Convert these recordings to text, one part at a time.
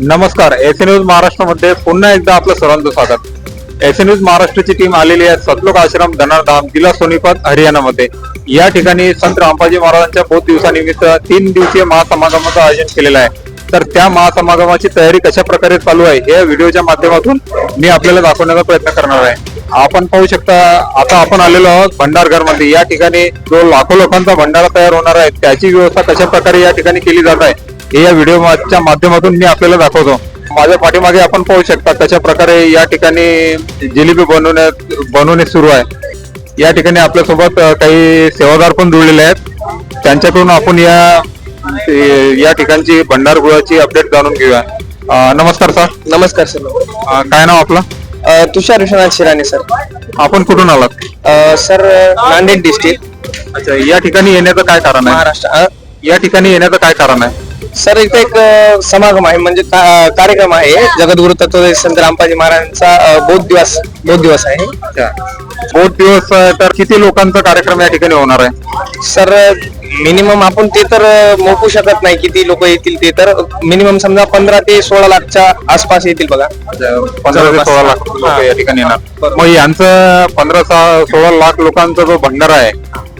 नमस्कार S news महाराष्ट्रामध्ये पुन्हा एकदा आपलं सर्वांचं स्वागत. एस न्यूज महाराष्ट्राची टीम आलेली आहे सतलोक आश्रम धनारधाम जिल्हा सोनीपत हरियाणामध्ये. या ठिकाणी संत रामबाजी महाराजांच्या बहुत दिवसानिमित्त तीन दिवसीय महासमागमाचं आयोजन केलेलं आहे. तर त्या महासमागमाची तयारी कशा प्रकारे चालू आहे या व्हिडिओच्या माध्यमातून मी आपल्याला दाखवण्याचा प्रयत्न करणार आहे. आपण पाहू शकता आता आपण आलेलो आहोत भंडारघरमध्ये. या ठिकाणी जो लाखो लोकांचा भंडारा तयार होणार आहे त्याची व्यवस्था कशा प्रकारे या ठिकाणी केली जात आहे हे या व्हिडिओच्या माध्यमातून मी आपल्याला दाखवतो. माझ्या पाठीमागे आपण पाहू शकता कशा प्रकारे या ठिकाणी जिलेबी बनवण्यात बनवणे सुरू आहे. या ठिकाणी आपल्यासोबत काही सेवादार पण जुळलेले आहेत. त्यांच्याकडून आपण या या ठिकाणची भंडारगृहाची अपडेट जाणून घेऊया. नमस्कार सर. नमस्कार सर काय नाव आपलं? तुषार विश्वनाथ शिराणे सर. आपण कुठून आलात? सर नांदेड डिस्ट्रिक्ट अच्छा या ठिकाणी येण्याचं काय कारण आहे? महाराष्ट्र या ठिकाणी येण्याचं काय कारण आहे? सर इथे एक समागम आहे म्हणजे का- कार्यक्रम आहे. जगद्गुरु तत्व संत रामपाजी महाराजांचा अ, बौद्ध दिवस बौद्ध दिवस आहे. बहुत दिवस तर किती लोकांचा कार्यक्रम या ठिकाणी होणार आहे? सर मिनिमम आपण ते तर मोपू शकत नाही किती लोक येतील ते तर. मिनिमम समजा पंधरा ते सोळा लाखच्या आसपास येतील बघा. पंधरा ते सोळा लाख लोक या ठिकाणी येणार. मग यांचं पंधरा सोळा लाख लोकांचा जो भंडारा आहे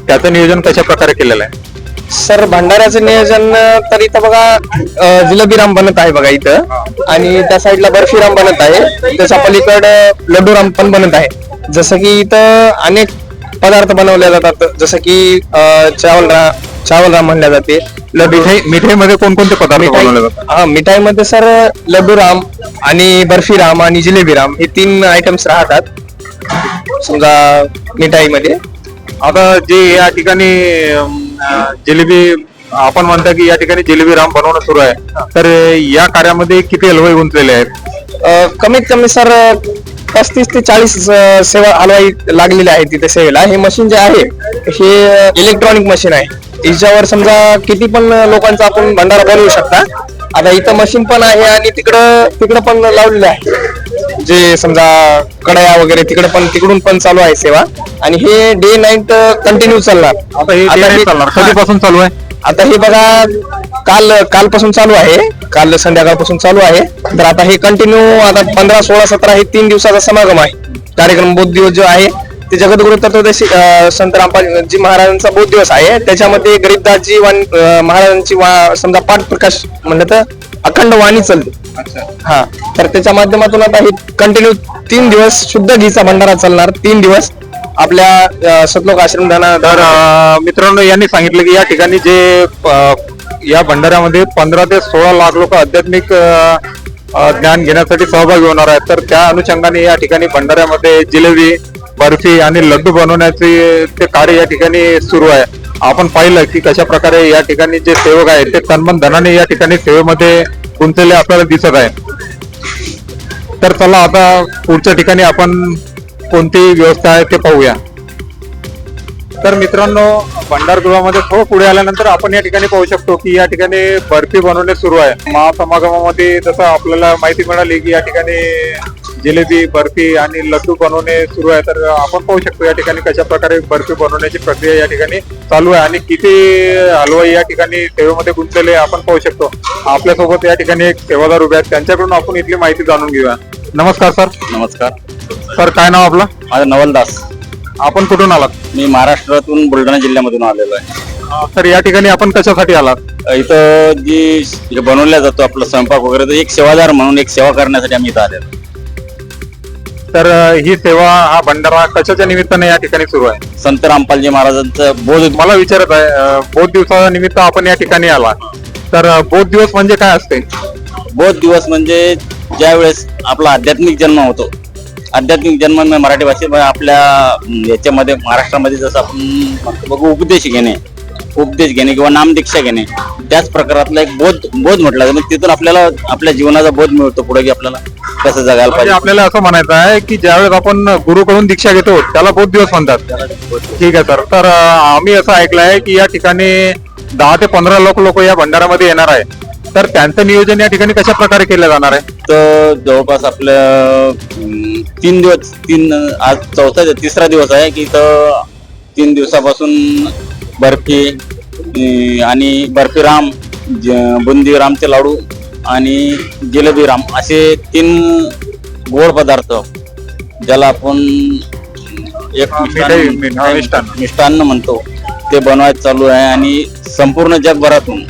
त्याचं नियोजन कशा प्रकारे केलेलं आहे? सर भंडाऱ्याचं नियोजन तर इथं बघा जिलेबीराम बनत आहे बघा इथं. आणि त्या साईडला बर्फीराम बनत आहे. त्याच्या पलीकडं लड्डूराम पण बनत आहे. जसं की इथं अनेक पदार्थ बनवले जातात. जसं की अ, चावल रा चावलराम म्हणल्या जाते. मिठाई मिठाईमध्ये कोणकोणते पदार्थ बनवले मिठाई जातात? हा मिठाईमध्ये सर लड्डूराम आणि बर्फीराम आणि जिलेबीराम हे तीन आयटम्स राहतात. समजा मिठाईमध्ये. आता जे या ठिकाणी जिलेबी आपण म्हणता की या ठिकाणी जिलेबी राम बनवणं सुरू आहे. तर या कार्यामध्ये किती हलवाई गुंतलेले आहेत? कमीत कमी सर पस्तीस ते चाळीस सेवा हलवाई लागलेले आहेत तिथे सेवेला. हे मशीन जे आहे हे इलेक्ट्रॉनिक मशीन आहे. याच्यावर समजा किती पण लोकांचा आपण भंडारा बनवू शकता. आता इथं मशीन पण आहे आणि तिकडं तिकडं पण लावलेलं आहे. जे समजा कड्या वगैरे तिकडे पण तिकडून पण चालू आहे सेवा. आणि हे डे नाईट कंटिन्यू चालणार. आता हे कधीपासून चालू आहे? आता हे बघा काल कालपासून चालू आहे. काल संध्याकाळपासून चालू आहे. तर आता हे कंटिन्यू आता पंधरा सोळा सतरा हे तीन दिवसाचा समागम आहे. कार्यक्रम बौद्ध दिवस जो आहे ते जगद्गुरु तत्वदर्शी अं, संत रामपाजी महाराजांचा बौद्ध दिवस आहे. त्याच्यामध्ये गरीबदासजी वाण अं, महाराजांची वा- समजा पाठ प्रकाश म्हणलं तर अखंड वाणी चालते हा. तर त्याच्या माध्यमातून आता हे कंटिन्यू तीन दिवस शुद्ध घीचा भंडारा चालणार. तीन दिवस आपल्या सतलोक आश्रम धना तर अ, मित्रांनो यांनी सांगितलं की या ठिकाणी जे या भंडाऱ्यामध्ये पंधरा ते सोळा लाख लोक आध्यात्मिक अ, अ, ज्ञान घेण्यासाठी सहभागी होणार आहेत. तर त्या अनुषंगाने या ठिकाणी भंडाऱ्यामध्ये जिलेबी बर्फी आणि लड्डू बनवण्याचे ते कार्य या ठिकाणी सुरू आहे. आपण पाहिलं की कशा प्रकारे या ठिकाणी जे सेवक आहेत ते तन्मन धनाने या ठिकाणी सेवेमध्ये गुंतलेले आपल्याला दिसत आहे तर चला आता पुढच्या ठिकाणी आपण कोणती व्यवस्था आहे ते पाहूया. तर मित्रांनो भंडारगृहामध्ये थोडं पुढे आल्यानंतर आपण या ठिकाणी पाहू शकतो की या ठिकाणी बर्फी बनवणे सुरू आहे. महासमागमामध्ये जसं आपल्याला माहिती मिळाली की या ठिकाणी जिलेबी बर्फी आणि लड्डू बनवणे सुरू आहे. तर आपण पाहू शकतो या ठिकाणी कशा प्रकारे बर्फी बनवण्याची प्रक्रिया या ठिकाणी चालू आहे आणि किती हलवाई या ठिकाणी सेवेमध्ये गुंतलेले आपण पाहू शकतो. आपल्यासोबत या ठिकाणी एक सेवादार उभे आहेत. त्यांच्याकडून आपण इथली माहिती जाणून घेऊया. नमस्कार सर. नमस्कार. सर काय नाव आपलं? माझं नवलदास आपण कुठून आलात? मी महाराष्ट्रातून बुलढाणा जिल्ह्यामधून आलेलो आहे. तर या ठिकाणी आपण कशासाठी आलात? इथं जी बनवल्या जातो आपला स्वयंपाक वगैरे तर एक सेवादार म्हणून एक सेवा करण्यासाठी आम्ही इथं आलेलो तर ही सेवा हा भंडारा कशाच्या निमित्ताने या ठिकाणी सुरू आहे? संत रामपालजी महाराजांचं बोध मला विचारत आहे अं, बौद्ध दिवसानिमित्त आपण या ठिकाणी आला. तर अं, बौद्ध दिवस म्हणजे काय असते? बोध दिवस म्हणजे ज्या वेळेस आपला आध्यात्मिक जन्म होतो. आध्यात्मिक जन्म म्हणजे मराठी भाषेमध्ये आपल्या अं, याच्यामध्ये महाराष्ट्रामध्ये जसं आपण म्हणतो बघू उपदेश घेणे. उपदेश घेणे किंवा नामदीक्षा घेणे त्याच प्रकारातला एक बोध बोध म्हटला जातो. तिथून आपल्याला आपल्या जीवनाचा बोध मिळतो पुढे की आपल्याला कसं जगायला म्हणजे पाहिजे. आपल्याला असं म्हणायचं आहे की ज्यावेळेस आपण गुरुकडून दीक्षा घेतो त्याला बौद्ध दिवस म्हणतात. ठीक आहे सर तर आम्ही असं ऐकलं आहे की या ठिकाणी दहा ते पंधरा लोक लोक या भंडाऱ्यामध्ये येणार आहे. तर त्यांचं नियोजन या ठिकाणी कशा प्रकारे केलं जाणार आहे? तर जवळपास आपल्या तीन दिवस तीन आज चौथा तिसरा दिवस आहे की इथं तीन दिवसापासून बर्फी आणि बर्फी राम ज- बुंदी रामचे लाडू आणि जिलेबी राम असे तीन गोड पदार्थ ज्याला आपण एक मिष्टान्न. मिष्टान्न म्हणतो ते बनवायचं चालू आहे आणि संपूर्ण जगभरातून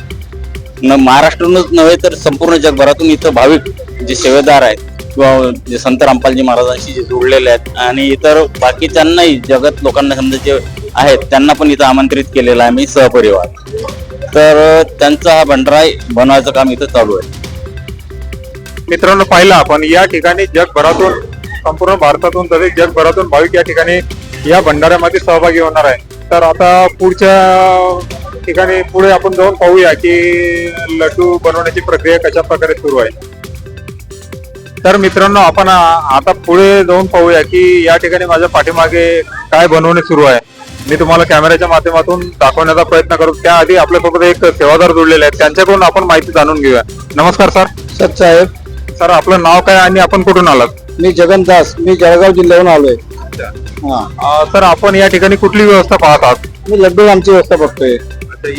न महाराष्ट्रातूनच नव्हे तर संपूर्ण जगभरातून इथं भाविक जे सेवेदार आहेत किंवा जे संत रामपालजी महाराजांशी जे जोडलेले आहेत आणि इतर बाकीच्यांनाही जगत लोकांना समजा जे आहेत त्यांना पण इथं आमंत्रित केलेलं आहे मी सहपरिवार. तर त्यांचा हा भंडारा बनवायचं काम इथं चालू आहे. मित्रांनो पाहिलं आपण या ठिकाणी जगभरातून संपूर्ण भारतातून तसेच जगभरातून भाविक या ठिकाणी या भंडाऱ्यामध्ये सहभागी होणार आहे तर आता पुढच्या ठिकाणी पुढे आपण जाऊन पाहूया की लड्डू बनवण्याची प्रक्रिया कशा प्रकारे सुरू आहे. तर मित्रांनो आपण आता पुढे जाऊन पाहूया की या ठिकाणी माझ्या पाठीमागे काय बनवणे सुरू आहे. मी तुम्हाला कॅमेऱ्याच्या माध्यमातून दाखवण्याचा प्रयत्न करू. त्याआधी आपल्यासोबत एक सेवादार जोडलेले आहेत. त्यांच्याकडून आपण माहिती जाणून घेऊया. नमस्कार सर. सर साहेब. सर आपलं नाव काय आणि आपण कुठून आलात? मी जगन दास मी जळगाव जिल्ह्याहून आलोय. हा. सर आपण या ठिकाणी कुठली व्यवस्था पाहत आहात? मी लड्डू आमची व्यवस्था बघतोय.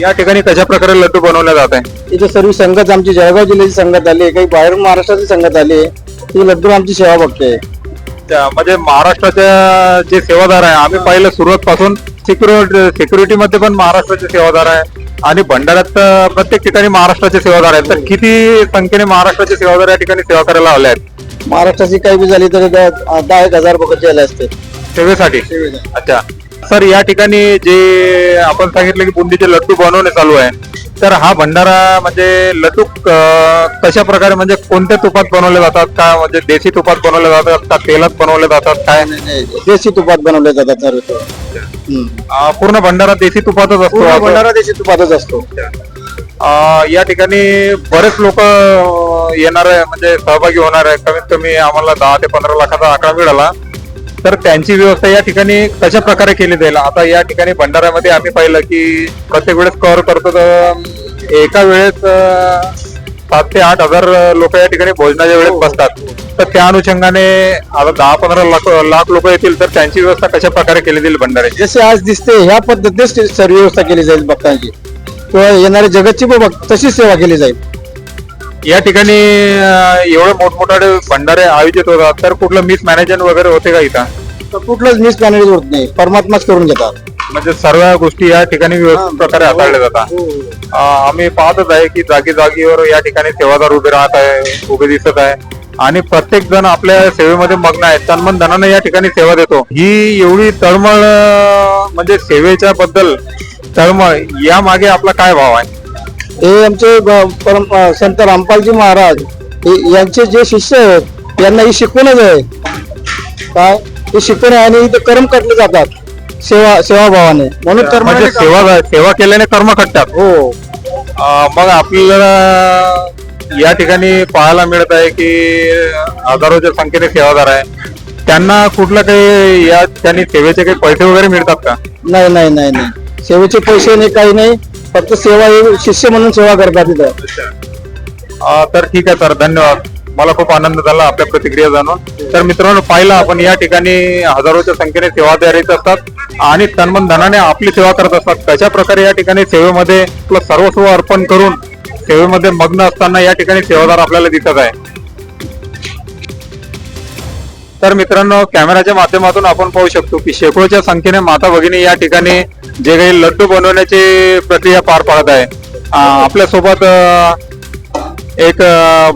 या ठिकाणी कशा प्रकारे लड्डू बनवले जात आहे? इथे सर्व संगत आमची जळगाव जिल्ह्याची संगत आली आहे. काही बाहेर महाराष्ट्राची संगत आली आहे. ती लड्डू आमची सेवा बघते त्या- म्हणजे महाराष्ट्राच्या जे सेवादार आहे आम्ही पाहिलं सुरुवात पासून सिक्युरिटी सिक्युरिटी मध्ये पण महाराष्ट्राचे सेवादार आहे. आणि भंडाऱ्यात तर प्रत्येक ठिकाणी महाराष्ट्राचे सेवादार आहेत. तर किती संख्येने महाराष्ट्राचे सेवादार या ठिकाणी सेवा करायला आले आहेत? महाराष्ट्राची काही बी झाली तरी दहा एक हजार बघत यायला असते. सेवेसाठी. अच्छा. सर या ठिकाणी जे आपण सांगितलं की बुंदीचे लड्डू बनवणे चालू आहे. तर हा भंडारा म्हणजे लड्डू क- कशा प्रकारे म्हणजे कोणत्या तुपात बनवले जातात का म्हणजे देशी तुपात बनवले जातात का तेलात बनवले जातात काय देशी तुपात बनवले जातात सर्व ते. हम्म. अं, पूर्ण भंडारा देशी तुपातच असतो पूर्ण असं. भंडारा देशी तुपातच असतो अं, या ठिकाणी बरेच लोक येणार आहे म्हणजे सहभागी होणार आहे कमीत कमी आम्हाला दहा ते पंधरा लाखाचा आकडा मिळाला तर त्यांची व्यवस्था या ठिकाणी कशा प्रकारे केली जाईल? आता या ठिकाणी भंडाऱ्यामध्ये आम्ही पाहिलं की प्रत्येक वेळेस कव्हर करतो तर एका वेळेस सात ते आठ हजार लोक या ठिकाणी भोजनाच्या वेळेस बसतात. तर त्या अनुषंगाने आता दहा पंधरा लाख लाख लोक येतील तर त्यांची व्यवस्था कशा प्रकारे केली जाईल भंडाऱ्याची जसे आज दिसते ह्या पद्धतीनेच ते सर्व व्यवस्था केली जाईल भक्तांची. किंवा येणाऱ्या जगतची तशीच सेवा केली जाईल. या ठिकाणी एवढे मोठमोठाले भंडारे आयोजित होतात. तर कुठलं मिस मॅनेजमेंट वगैरे होते का इथं? कुठलंच मिस मॅनेज होत नाही. परमात्माच करून घेतात. म्हणजे सर्व गोष्टी या ठिकाणी व्यवस्थित प्रकारे हाताळल्या जातात. अं, आम्ही पाहतच आहे की जागी जागीवर या ठिकाणी सेवादार उभे राहत आहे उभे दिसत आहे. आणि प्रत्येक जण आपल्या सेवेमध्ये मग्न आहे तन्मन धनाने या ठिकाणी सेवा देतो. ही एवढी तळमळ म्हणजे सेवेच्या बद्दल तळमळ या मागे आपला काय भाव आहे? हे आमचे परम संत रामपालजी महाराज हे- यांचे जे शिष्य आहेत यांना ही शिकवणच आहे. काय? हे शिकवण आहे आणि इथे कर्म कटले जातात सेवा सेवाभावाने. म्हणून कर्म म्हणजे सेवा सेवा केल्याने कर्म खटतात हो. मग आपल्याला या ठिकाणी पाहायला मिळत आहे की हजारोच्या संख्येने सेवादार आहे त्यांना कुठलं काही या त्यांनी सेवेचे काही पैसे वगैरे मिळतात का? नाही नाही नाही नाही. सेवेचे पैसे नाही काही नाही. फक्त सेवा हे शिष्य म्हणून सेवा करतात तिथं तर ठीक आहे सर धन्यवाद. मला खूप आनंद झाला आपल्या प्रतिक्रिया जाणून. तर मित्रांनो पाहिलं आपण या ठिकाणी हजारोच्या संख्येने सेवा द्यायचे असतात आणि तन्मन धनाने आपली सेवा करत असतात. कशा प्रकारे या ठिकाणी सेवेमध्ये आपलं सर्वस्व अर्पण करून सेवेमध्ये मग्न असताना या ठिकाणी सेवादार आपल्याला दिसत आहे? तर मित्रांनो कॅमेराच्या माध्यमातून आपण पाहू शकतो की शेकडोच्या संख्येने माता भगिनी या ठिकाणी जे काही लड्डू बनवण्याची प्रक्रिया पार पाडत आहे. आपल्यासोबत एक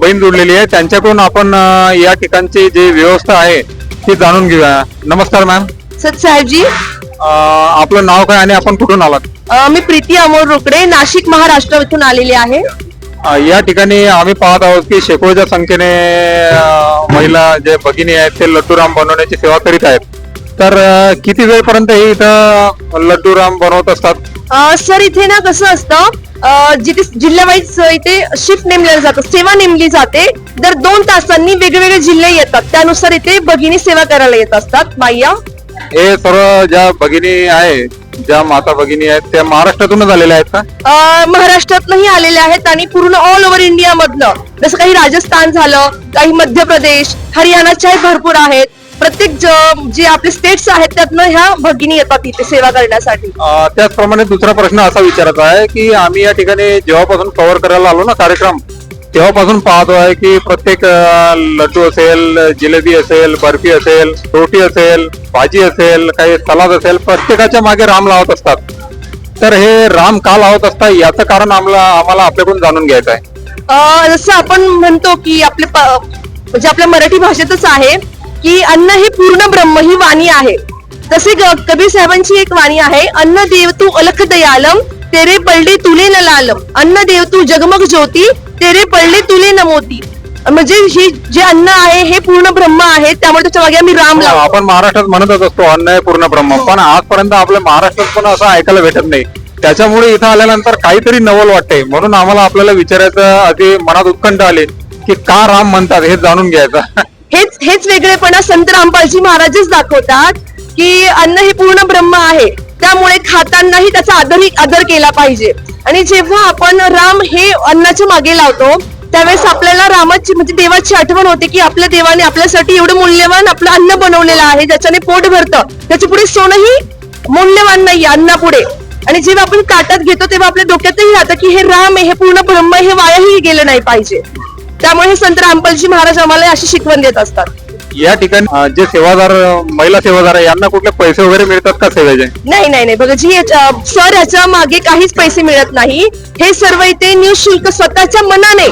बहीण जोडलेली आहे. त्यांच्याकडून आपण या ठिकाणची जी व्यवस्था आहे ती जाणून घेऊया. नमस्कार मॅम. सतसाहेबजी. आपलं नाव काय आणि आपण कुठून आलात? मी प्रीती अमोल रोकडे नाशिक महाराष्ट्र इथून आलेली आहे. या ठिकाणी आम्ही पाहत आहोत की शेकडोच्या संख्येने महिला जे भगिनी आहेत ते लड्डूराम बनवण्याची सेवा करीत आहेत. तर किती वेळपर्यंत हे इथं लड्डूराम बनवत असतात? सर इथे ना कसं असतं अ, जिथे जिल्हा वाईज इथे शिफ्ट नेमलं जातं सेवा नेमली जाते. दर दोन तासांनी वेगवेगळे जिल्हे येतात. त्यानुसार इथे भगिनी सेवा करायला येत असतात. बाह्या हे सर्व ज्या भगिनी आहे ज्या माता भगिनी आहेत त्या महाराष्ट्रातूनच आलेल्या आहेत का? अ, महाराष्ट्रातनंही आलेले आहेत आणि पूर्ण ऑल ओव्हर इंडिया मधनं. जसं काही राजस्थान झालं काही मध्य प्रदेश हरियाणाच्याही भरपूर आहेत. प्रत्येक ज- जे आपले स्टेट्स आहेत त्यातनं ह्या भगिनी येतात इथे सेवा करण्यासाठी. त्याचप्रमाणे दुसरा प्रश्न असा विचारायचा आहे की आम्ही या ठिकाणी जेव्हापासून कव्हर करायला आलो ना कार्यक्रम तेव्हापासून पाहतो आहे की प्रत्येक लड्डू असेल जिलेबी असेल बर्फी असेल रोटी असेल भाजी असेल काही सलाद असेल प्रत्येकाच्या मागे राम लावत असतात. तर हे राम का लावत असतात याचं कारण आम्हाला आम्हाला आपल्याकडून जाणून घ्यायचं आहे. जसं आपण म्हणतो की आपले म्हणजे आपल्या मराठी भाषेतच आहे. की अन्न हे पूर्ण ब्रह्म ही वाणी आहे. तसे कबीर साहेबांची एक वाणी आहे अन्न देव तू अलख दयालम तेरे पडले तुले न लालम. अन्न देव तू जगमग ज्योती तेरे पडले तुले न मोती. म्हणजे हे जे अन्न आहे हे पूर्ण ब्रह्म आहे त्यामुळे त्याच्यामागे आम्ही राम लावतो. आपण महाराष्ट्रात म्हणतच असतो अन्न आहे पूर्ण ब्रह्म. पण आजपर्यंत आपल्या महाराष्ट्रात पण असं ऐकायला भेटत नाही. त्याच्यामुळे इथं आल्यानंतर काहीतरी नवल वाटते. म्हणून आम्हाला आपल्याला विचारायचं आधी मनात उत्कंठ आली की का राम म्हणतात हे जाणून घ्यायचं. हेच हेच वेगळेपणा संत रामपालजी महाराजच दाखवतात की अन्न हे पूर्ण ब्रह्म आहे. त्यामुळे खातानाही त्याचा आदर आदर केला पाहिजे. आणि जेव्हा आपण राम हे अन्नाच्या मागे लावतो त्यावेळेस आपल्याला रामाची म्हणजे देवाची आठवण होते की आपल्या देवाने आपल्यासाठी एवढं मूल्यवान आपलं अन्न बनवलेलं आहे ज्याच्याने पोट भरतं. त्याच्या पुढे सोनंही मूल्यवान नाही अन्नापुढे. आणि जेव्हा आपण ताटात घेतो तेव्हा आपल्या डोक्यातही राहतं की हे राम आहे हे पूर्ण ब्रह्म हे वायाही गेलं नाही पाहिजे. त्यामुळे हे संत रामपालजी महाराज आम्हाला अशी शिकवण देत असतात. या ठिकाणी जे सेवादार महिला सेवादार आहे यांना कुठले पैसे वगैरे मिळतात का सेवेचे? नाही नाही नाही. बघा जी सर याच्या मागे काहीच पैसे मिळत नाही. हे सर्व इथे निशुल्क स्वतःच्या मनाने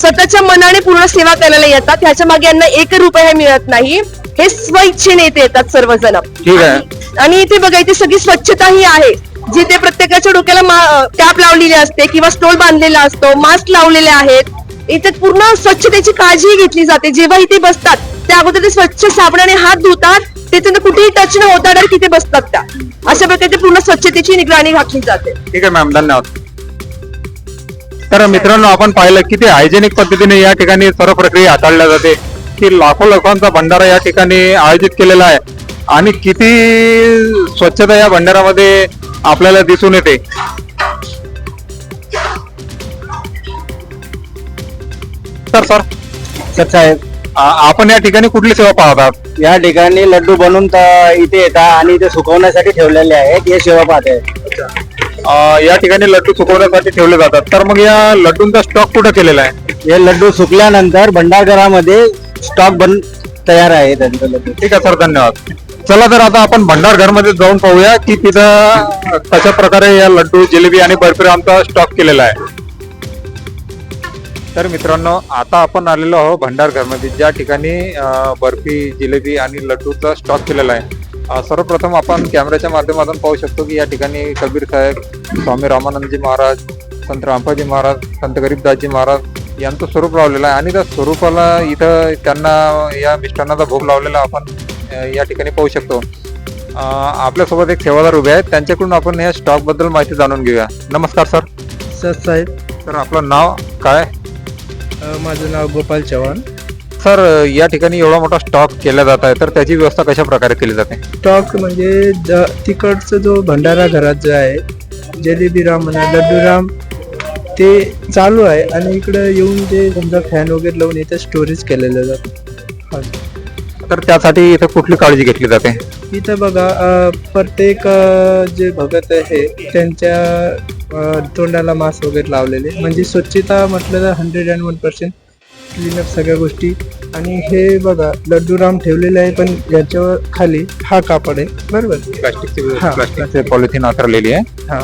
स्वतःच्या मनाने पूर्ण सेवा करायला येतात. ह्याच्या मागे यांना एक रुपया मिळत नाही. हे स्वइच्छेने इथे येतात सर्वजण. ठीक आहे. आणि इथे बघा इथे सगळी स्वच्छताही आहे. जिथे प्रत्येकाच्या डोक्याला कॅप लावलेली असते किंवा स्टोल बांधलेला असतो मास्क लावलेले आहेत. इथे पूर्ण स्वच्छतेची काळजी घेतली जाते. जेव्हा इथे बसतात त्या अगोदर ते स्वच्छ साबणाने हात धुतात त्याच्यानं कुठेही टच न होता डायरेक्ट तिथे बसतात त्या. अशा प्रकारे पूर्ण स्वच्छतेची निगराणी राखली जाते. ठीक आहे मॅम धन्यवाद. तर मित्रांनो आपण पाहिलं किती हायजेनिक पद्धतीने या ठिकाणी सर्व प्रक्रिया हाताळल्या जाते की लाखो लोकांचा भंडारा या ठिकाणी आयोजित केलेला आहे आणि किती स्वच्छता या भंडारामध्ये आपल्याला दिसून येते. तर सर. सर साहेब आ- आपण या ठिकाणी कुठली सेवा पाहतात या ठिकाणी लड्डू बनवून त- इथे येतात आणि इथे सुकवण्यासाठी ठेवलेले आहेत हे सेवा पाहते. अ, या ठिकाणी लड्डू सुकवण्यासाठी ठेवले जातात. तर मग या लड्डूंचा स्टॉक कुठं केलेला आहे? हे लड्डू सुकल्यानंतर भंडारघरामध्ये स्टॉक बन तयार आहे त्यांचं लड्डू. ठीक आहे सर. धन्यवाद. चला तर आता आपण भंडार घरमध्ये जाऊन पाहूया की तिथं कशा प्रकारे या लड्डू जिलेबी आणि बर्फी आमचा स्टॉक केलेला आहे. तर मित्रांनो आता आपण आलेलो आहोत भंडार घरमध्ये. ज्या ठिकाणी बर्फी जिलेबी आणि लड्डूचा स्टॉक केलेला आहे. सर्वप्रथम आपण कॅमेऱ्याच्या माध्यमातून पाहू शकतो की या ठिकाणी कबीर साहेब स्वामी रामानंदजी महाराज संत रामपाजी महाराज संत गरीबदासजी महाराज यांचं स्वरूप लावलेलं आहे. आणि त्या स्वरूपाला इथं त्यांना या मिष्टांनाचा भोग लावलेला आपण या ठिकाणी पाहू शकतो. आपल्यासोबत एक सेवादार उभे आहेत. त्यांच्याकडून आपण या स्टॉकबद्दल माहिती जाणून घेऊया. नमस्कार सर. सर साहेब. सर आपलं नाव काय? माझं नाव गोपाल चव्हाण. सर या ठिकाणी एवढा मोठा स्टॉक केला जात आहे तर त्याची व्यवस्था कशा प्रकारे केली जाते? स्टॉक म्हणजे ज- तिकडचं जो भंडारा घरात जो आहे जलेबी राम म्हणा लड्डू राम ते चालू आहे आणि इकडं येऊन ते समजा फॅन वगैरे लावून इथं स्टोरेज केलेलं जातं. तर त्यासाठी इथं कुठली काळजी घेतली जाते? इथं बघा अ, प्रत्येक अ, जे भगत आहे त्यांच्या तोंडाला मास्क वगैरे लावलेले. म्हणजे स्वच्छता म्हटलं तर hundred and one percent cleanup सगळ्या गोष्टी. आणि हे बघा लड्डू राम ठेवलेले आहे पण याच्यावर खाली हा कापड आहे. बरोबर? प्लास्टिकची हा. प्लास्टिकचे पॉलिथिन आकारलेली आहे. हा.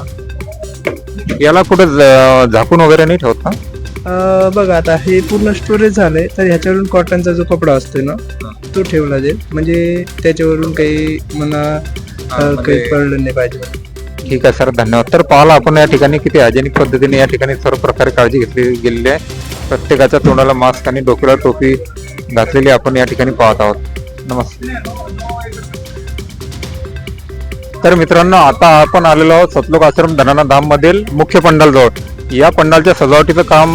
याला कुठे ज- झाकून वगैरे नाही ठेवत ना अ, बघा आता हे पूर्ण स्टोरेज झालंय तर ह्याच्यावरून कॉटनचा जो कपडा असतो ना तो ठेवला जाईल. म्हणजे त्याच्यावरून काही म्हणा अ, काही म्हणजे- पडलं नाही पाहिजे. ठीक आहे सर धन्यवाद. तर पाहाला आपण या ठिकाणी किती हायजेनिक पद्धतीने या ठिकाणी सर्व प्रकारे काळजी घेतली गेलेली आहे. प्रत्येकाच्या तोंडाला मास्क आणि डोक्याला टोपी घातलेली आपण या ठिकाणी पाहत आहोत. नमस्कार. तर मित्रांनो आता आपण आलेलो आहोत सतलोक आश्रम धनाना धाम मधील मुख्य पंडाल जवळ या पंडालच्या सजावटीचं काम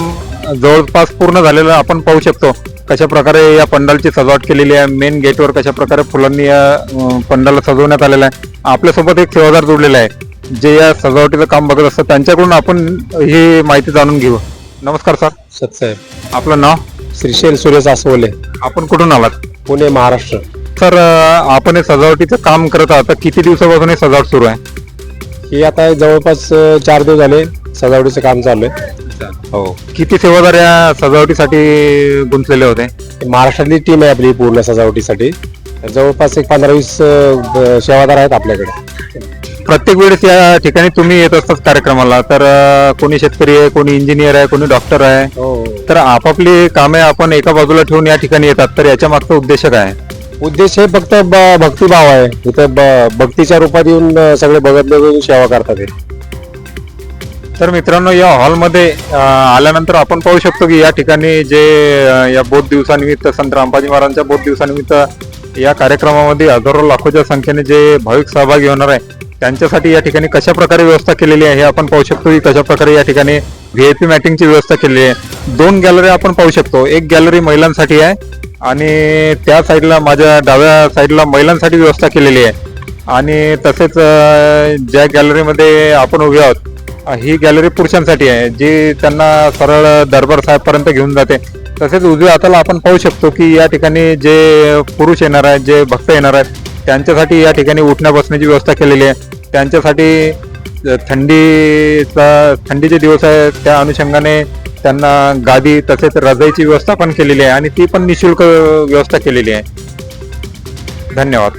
जवळपास पूर्ण झालेलं आपण पाहू शकतो. कशा प्रकारे या पंडालची सजावट केलेली आहे मेन गेटवर कशा प्रकारे फुलांनी या पंडाला सजवण्यात आलेलं आहे. आपल्यासोबत एक सेवादार जोडलेला आहे. जे या सजावटीचं काम बघत असतात त्यांच्याकडून आपण ही माहिती जाणून घेऊ. नमस्कार सर. सतसाहेब आपलं नाव? श्रीशैल सुरेश आसवले. आपण कुठून आलात? पुणे महाराष्ट्र. सर अं, आपण हे सजावटीचं काम करत आहात तर किती दिवसापासून हे सजावट सुरू आहे? ही आता जवळपास अ, चार दिवस झाले सजावटीचं काम चालू आहे. हो. किती सेवादार या सजावटीसाठी गुंतलेले होते? महाराष्ट्रातली टीम आहे आपली पूर्ण सजावटीसाठी. जवळपास एक पंधरा वीस अं, ब- सेवादार आहेत आपल्याकडे. प्रत्येक वेळेस या ठिकाणी तुम्ही येत असतात कार्यक्रमाला. तर कोणी शेतकरी आहे कोणी इंजिनियर आहे कोणी डॉक्टर आहे. हो. तर आपापली कामे आपण एका बाजूला ठेवून या ठिकाणी येतात. तर याच्या मागचा उद्देश काय? उद्देश हे फक्त भक्तिभाव आहे. इथं भक्तीच्या रूपात येऊन सगळे बघत बघून सेवा करतात हे. तर मित्रांनो या हॉलमध्ये आल्यानंतर आपण पाहू शकतो की या ठिकाणी जे या बोध दिवसानिमित्त संत रामपाजी महाराजांच्या बोध दिवसानिमित्त या कार्यक्रमामध्ये हजारो लाखोच्या संख्येने जे भाविक सहभागी होणार आहे त्यांच्यासाठी या ठिकाणी कशा प्रकारे व्यवस्था केलेली आहे आपण पाहू शकतो. की कशा प्रकारे या ठिकाणी व्हीआयपी मॅटिंगची व्यवस्था केलेली आहे. दोन गॅलरी आपण पाहू शकतो. एक गॅलरी महिलांसाठी आहे आणि त्या साईडला माझ्या डाव्या साईडला महिलांसाठी व्यवस्था केलेली आहे. आणि तसेच ज्या गॅलरीमध्ये आपण उभे आहोत ही गॅलरी पुरुषांसाठी आहे जी त्यांना सरळ दरबार साहेबपर्यंत घेऊन जाते. तसेच उजव्या हाताला आपण पाहू शकतो की या ठिकाणी जे पुरुष येणार आहेत जे भक्त येणार आहेत त्यांच्यासाठी या ठिकाणी उठण्या बसण्याची व्यवस्था केलेली आहे. त्यांच्यासाठी थंडीचा थंडीचे दिवस आहे त्या अनुषंगाने त्यांना गादी तसेच रजाईची व्यवस्था पण केलेली आहे आणि ती पण निशुल्क व्यवस्था केलेली आहे. धन्यवाद.